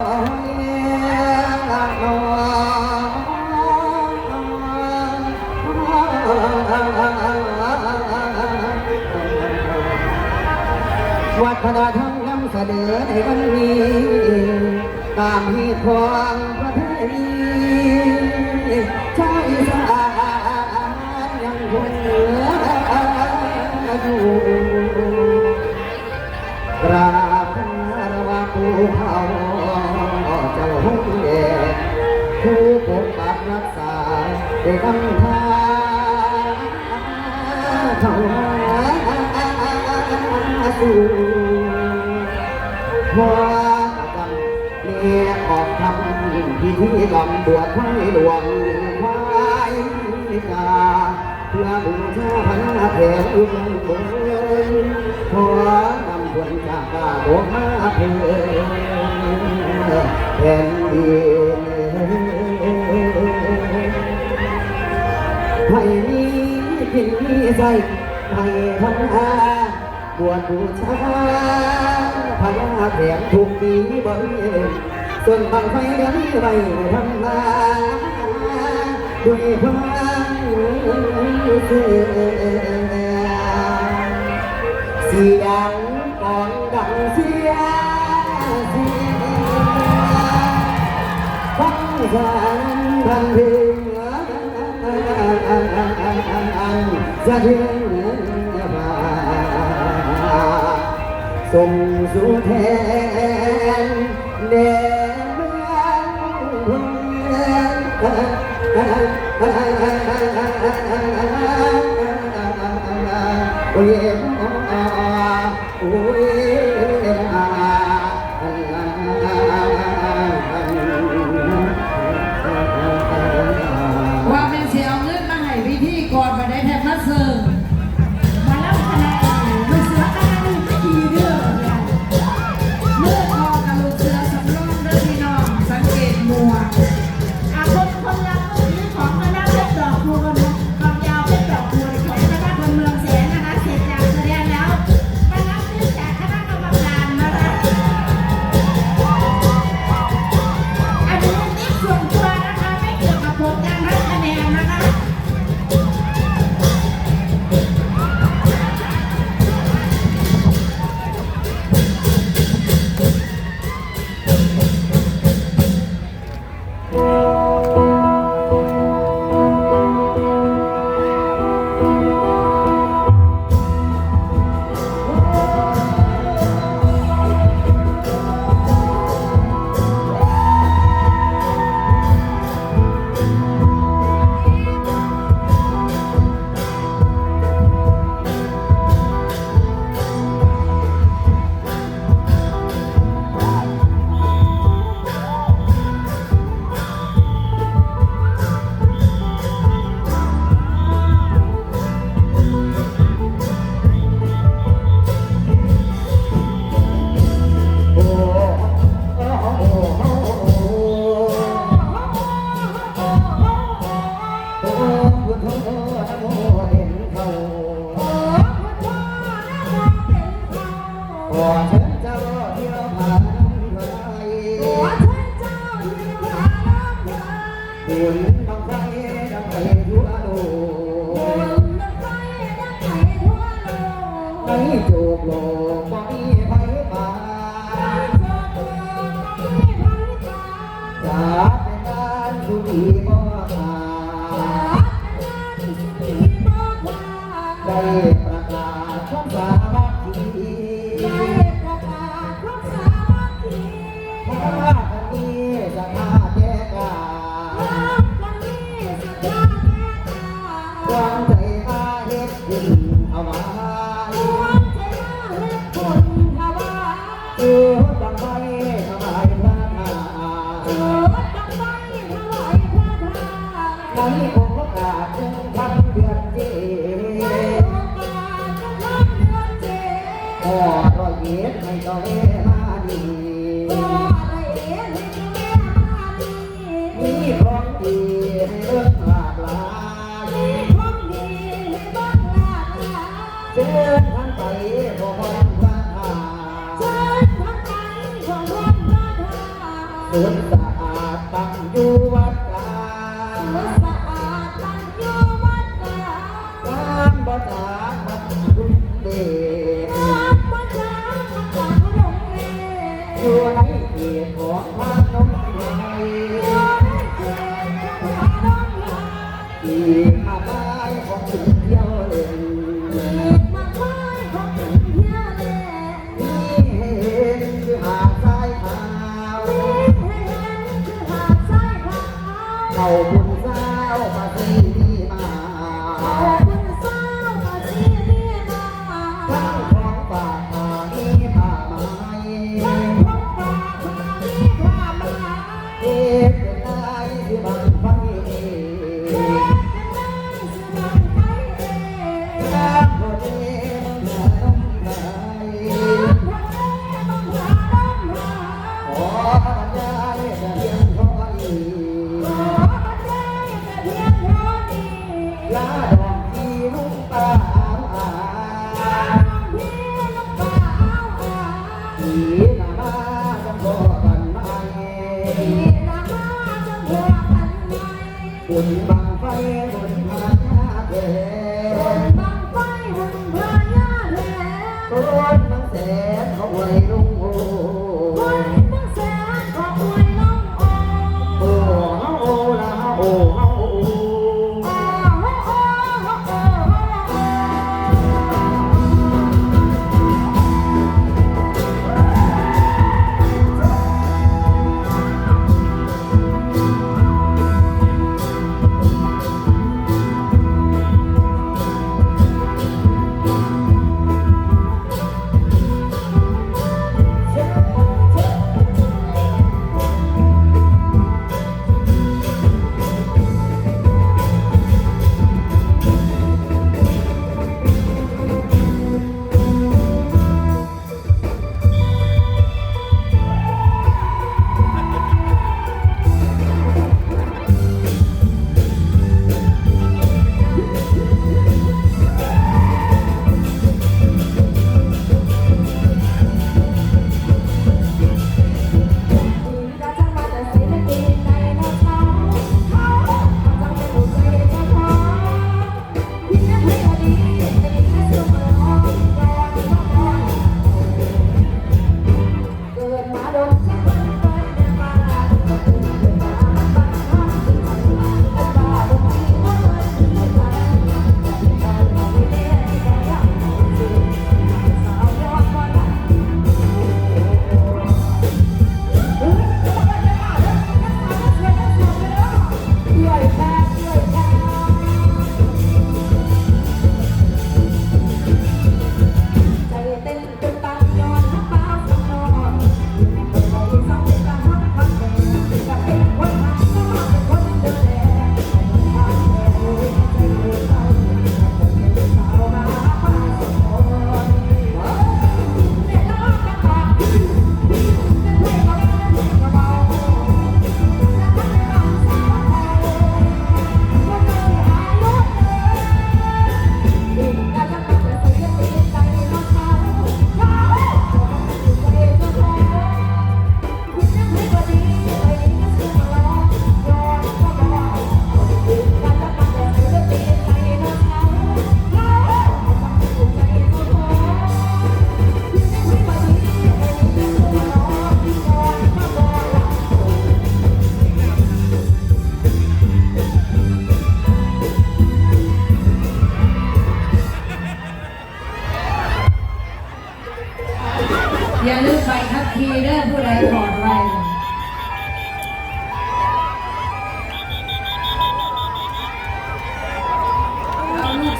วัดพระธรรมนำเสนอในวันนี้ ตามเหตุความประเพณีชาวอีสานยังคงเหลืออยู่ ที่คุยกับวชให้หลวงควายกาเพื่อบูชาพระนแถวอุดมสบูรขอนำควรจากบาโบมาเพแผ่นดินให้มีกินมีใจให้ทำอาบวชบูชาพระนาแถวทุกปีบ่เ xuân bằng quay đến như vậy thăng ba đuổi xưa xì đắng còn đặng xia bắc giang thân thiên gia thiên sùng du thêm nên Oh, yeah. หุ่นบังไฟดังไฟด้วย Yeah. เข้า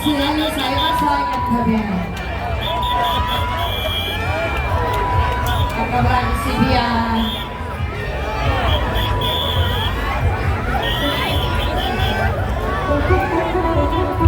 สียงมีสายลับซอยกันเถอะเนี่ยกำลังซีเบียคุณคุณคุณคุณ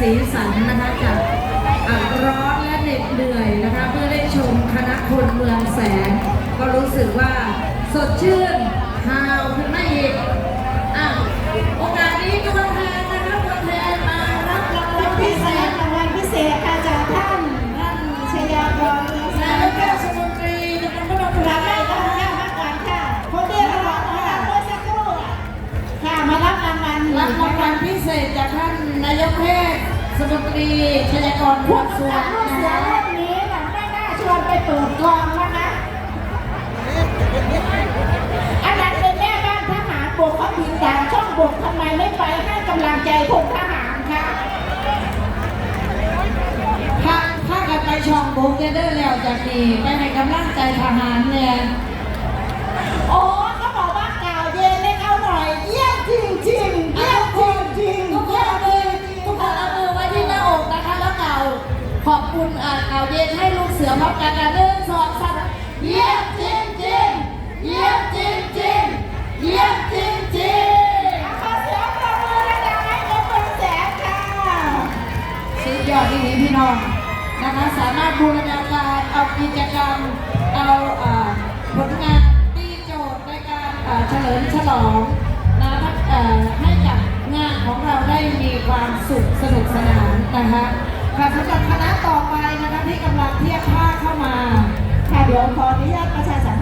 สีสันนะคะจากร้อนและเหน็ดเหนื่อยนะคะเพื่อได้ชมคณะคนเมืองแสง ก็รู้สึกว่าสดชื่นฮาวขึ้นมาอีกอะโอกาสนี้ตัวแทนนะคะตัวแทนมารับรางวัลพิเศษรางวัลพิเศษค่ะจากท่านท่านชยากรนายกเทศนตรีจังหวัดพระนครศรีธรรมราชมาก่อนค่คนเดียวหรอค่ะเมื่อสักครู่มารับรางวัลรับรางวัลพิเศษจากท่านนายกเทศ มนตรีชยกรพพวกเสืสอวนลูกเสือคะรุ่นนี้นะไม่น่าชวนไปเปิดกองนะคะอันนั้นเป็นแม่บ้านทหารบกเขาพิงด่าช่องบกทำไมไม่ไปให้กำลังใจพลทหารคะถ้าถ้ากันไปช่องบกเกเดอร์แล้วจากนี้ไปให้กำลังใจทหารเนี่ยโอ้ ให้ลูกเสือพร้อมกันนะหนึ่งสองสามเยี่ยมจริงจริงเยี่ยมจริงจริงเยี่ยมจริงจริงขอเสียงปรบมือดังๆให้กับเมืองแสนค่ะสุดยอดที่นี้พี่น้องนะคะสามารถบูรณาการเอากิจกรรมเอาผลงานตีโจทย์ในการเฉลิมฉลองนะเอ่อให้กับงานของเราได้มีความสุขสนุกสนานนะคะ ค่ะสำหรับคณะต่อไปนะคะที่กำลังเทียบท่าเข้ามา ค่ะเดี๋ยวขออนุญาตประชาสัมพันธ์